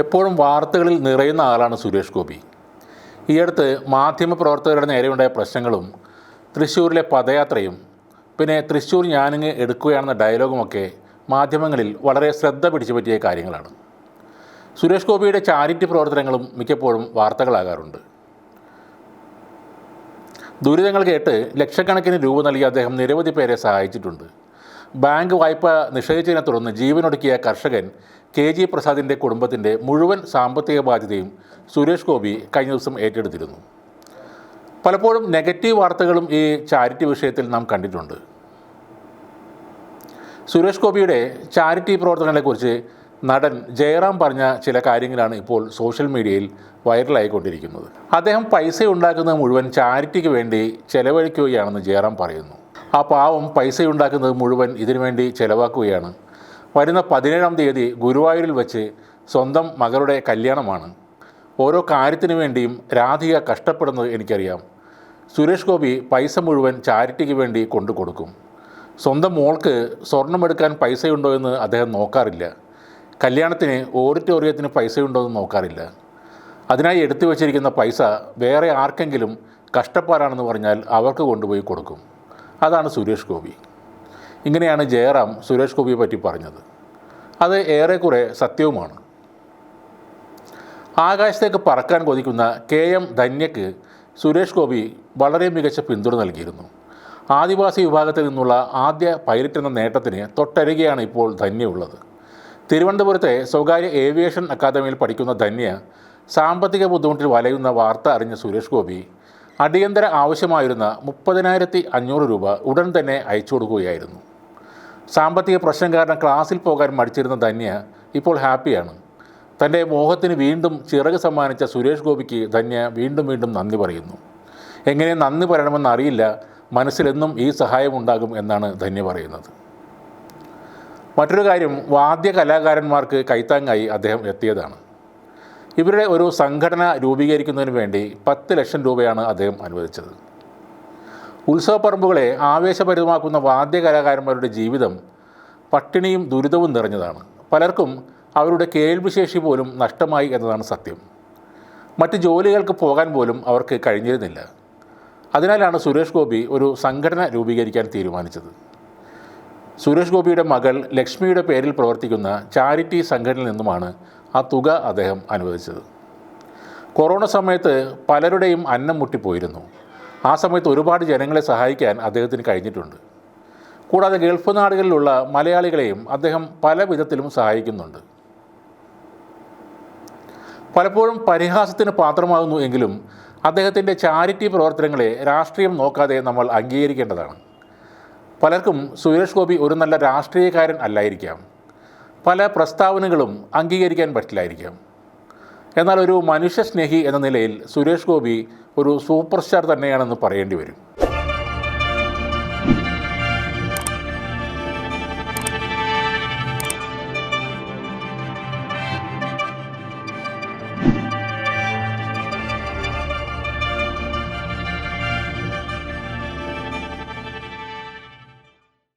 എപ്പോഴും വാർത്തകളിൽ നിറയുന്ന ആളാണ് സുരേഷ് ഗോപി. ഈ അടുത്ത് മാധ്യമപ്രവർത്തകരുടെ നേരെയുണ്ടായ പ്രശ്നങ്ങളും തൃശ്ശൂരിലെ പദയാത്രയും പിന്നെ തൃശ്ശൂർ ഞാനിങ്ങ് എടുക്കുകയാണെന്ന ഡയലോഗുമൊക്കെ മാധ്യമങ്ങളിൽ വളരെ ശ്രദ്ധ പിടിച്ചു പറ്റിയ കാര്യങ്ങളാണ്. സുരേഷ് ഗോപിയുടെ ചാരിറ്റി പ്രവർത്തനങ്ങളും മിക്കപ്പോഴും വാർത്തകളാകാറുണ്ട്. ദുരിതങ്ങൾ കേട്ട് ലക്ഷക്കണക്കിന് രൂപ നൽകി അദ്ദേഹം നിരവധി പേരെ സഹായിച്ചിട്ടുണ്ട്. ബാങ്ക് വായ്പ നിഷേധിച്ചതിനെ തുടർന്ന് ജീവനൊടുക്കിയ കർഷകൻ കെ ജി പ്രസാദിന്റെ കുടുംബത്തിന്റെ മുഴുവൻ സാമ്പത്തിക ബാധ്യതയും സുരേഷ് ഗോപി കഴിഞ്ഞ ദിവസം ഏറ്റെടുത്തിരുന്നു. പലപ്പോഴും നെഗറ്റീവ് വാർത്തകളും ഈ ചാരിറ്റി വിഷയത്തിൽ നാം കണ്ടിട്ടുണ്ട്. സുരേഷ് ഗോപിയുടെ ചാരിറ്റി പ്രവർത്തനങ്ങളെക്കുറിച്ച് നടൻ ജയറാം പറഞ്ഞ ചില കാര്യങ്ങളാണ് ഇപ്പോൾ സോഷ്യൽ മീഡിയയിൽ വൈറലായിക്കൊണ്ടിരിക്കുന്നത്. അദ്ദേഹം പൈസ ഉണ്ടാക്കുന്നത് മുഴുവൻ ചാരിറ്റിക്ക് വേണ്ടി ചെലവഴിക്കുകയാണെന്ന് ജയറാം പറയുന്നു. ആ പാവം പൈസ ഉണ്ടാക്കുന്നത് മുഴുവൻ ഇതിനുവേണ്ടി ചെലവാക്കുകയാണ്. വരുന്ന പതിനേഴാം തീയതി ഗുരുവായൂരിൽ വെച്ച് സ്വന്തം മകളുടെ കല്യാണമാണ്. ഓരോ കാര്യത്തിനു വേണ്ടിയും രാധിക കഷ്ടപ്പെടുന്നത് എനിക്കറിയാം. സുരേഷ് ഗോപി പൈസ മുഴുവൻ ചാരിറ്റിക്ക് വേണ്ടി കൊണ്ടു കൊടുക്കും സ്വന്തം മോൾക്ക് സ്വർണമെടുക്കാൻ പൈസയുണ്ടോ എന്ന് അദ്ദേഹം നോക്കാറില്ല. കല്യാണത്തിന് ഓഡിറ്റോറിയത്തിന് പൈസയുണ്ടോ എന്ന് നോക്കാറില്ല. അതിനായി എടുത്തു വച്ചിരിക്കുന്ന പൈസ വേറെ ആർക്കെങ്കിലും കഷ്ടപ്പാടാണെന്ന് പറഞ്ഞാൽ അവർക്ക് കൊണ്ടുപോയി കൊടുക്കും. അതാണ് സുരേഷ് ഗോപി. ഇങ്ങനെയാണ് ജയറാം സുരേഷ് ഗോപിയെ പറ്റി പറഞ്ഞത്. അത് ഏറെക്കുറെ സത്യവുമാണ്. ആകാശത്തേക്ക് പറക്കാൻ കൊതിക്കുന്ന കെ എം ധന്യക്ക് സുരേഷ് ഗോപി വളരെ മികച്ച പിന്തുണ നൽകിയിരുന്നു. ആദിവാസി വിഭാഗത്തിൽ നിന്നുള്ള ആദ്യ പൈലറ്റ് എന്ന നേട്ടത്തിന് തൊട്ടരികെയാണ് ഇപ്പോൾ ധന്യ ഉള്ളത്. തിരുവനന്തപുരത്തെ സ്വകാര്യ ഏവിയേഷൻ അക്കാദമിയിൽ പഠിക്കുന്ന ധന്യ സാമ്പത്തിക ബുദ്ധിമുട്ടിൽ വലയുന്ന വാർത്ത അറിഞ്ഞ സുരേഷ് ഗോപി അടിയന്തര ആവശ്യമായിരുന്ന മുപ്പതിനായിരത്തി അഞ്ഞൂറ് രൂപ ഉടൻ തന്നെ അയച്ചു കൊടുക്കുകയായിരുന്നു. സാമ്പത്തിക പ്രശ്നം കാരണം ക്ലാസ്സിൽ പോകാൻ മടിച്ചിരുന്ന ധന്യ ഇപ്പോൾ ഹാപ്പിയാണ്. തന്റെ മോഹത്തിന് വീണ്ടും ചിറക് സമ്മാനിച്ച സുരേഷ് ഗോപിക്ക് ധന്യ വീണ്ടും വീണ്ടും നന്ദി പറയുന്നു. എങ്ങനെ നന്ദി പറയണമെന്ന് അറിയില്ല മനസ്സിലെന്നും ഈ സഹായമുണ്ടാകും എന്നാണ് ധന്യ പറയുന്നത്. മറ്റൊരു കാര്യം വാദ്യ കലാകാരന്മാർക്ക് കൈത്താങ്ങായി അദ്ദേഹം എത്തിയതാണ്. ഇവരുടെ ഒരു സംഘടന രൂപീകരിക്കുന്നതിന് വേണ്ടി പത്ത് ലക്ഷം രൂപയാണ് അദ്ദേഹം അനുവദിച്ചത്. ഉത്സവപ്പറമ്പുകളെ ആവേശഭരിതമാക്കുന്ന വാദ്യ കലാകാരന്മാരുടെ ജീവിതം പട്ടിണിയും ദുരിതവും നിറഞ്ഞതാണ്. പലർക്കും അവരുടെ കേൾവിശേഷി പോലും നഷ്ടമായി എന്നതാണ് സത്യം. മറ്റ് ജോലികൾക്ക് പോകാൻ പോലും അവർക്ക് കഴിഞ്ഞിരുന്നില്ല. അതിനാലാണ് സുരേഷ് ഗോപി ഒരു സംഘടന രൂപീകരിക്കാൻ തീരുമാനിച്ചത്. സുരേഷ് ഗോപിയുടെ മകൾ ലക്ഷ്മിയുടെ പേരിൽ പ്രവർത്തിക്കുന്ന ചാരിറ്റി സംഘടനയിൽ നിന്നുമാണ് ആ തുക അദ്ദേഹം അനുവദിച്ചത്. കൊറോണ സമയത്ത് പലരുടെയും അന്നം മുട്ടിപ്പോയിരുന്നു. ആ സമയത്ത് ഒരുപാട് ജനങ്ങളെ സഹായിക്കാൻ അദ്ദേഹത്തിന് കഴിഞ്ഞിട്ടുണ്ട്. കൂടാതെ ഗൾഫ് നാടുകളിലുള്ള മലയാളികളെയും അദ്ദേഹം പല വിധത്തിലും സഹായിക്കുന്നുണ്ട്. പലപ്പോഴും പരിഹാസത്തിന് പാത്രമാകുന്നു എങ്കിലും അദ്ദേഹത്തിന്റെ ചാരിറ്റി പ്രവർത്തനങ്ങളെ രാഷ്ട്രീയം നോക്കാതെ നമ്മൾ അംഗീകരിക്കേണ്ടതാണ്. പലർക്കും സുരേഷ് ഗോപി ഒരു നല്ല രാഷ്ട്രീയക്കാരൻ അല്ലായിരിക്കാം. പല പ്രസ്താവനകളും അംഗീകരിക്കാൻ പറ്റില്ലായിരിക്കാം. എന്നാൽ ഒരു മനുഷ്യസ്നേഹി എന്ന നിലയിൽ സുരേഷ് ഗോപി ഒരു സൂപ്പർ സ്റ്റാർ തന്നെയാണെന്ന് പറയേണ്ടി വരും.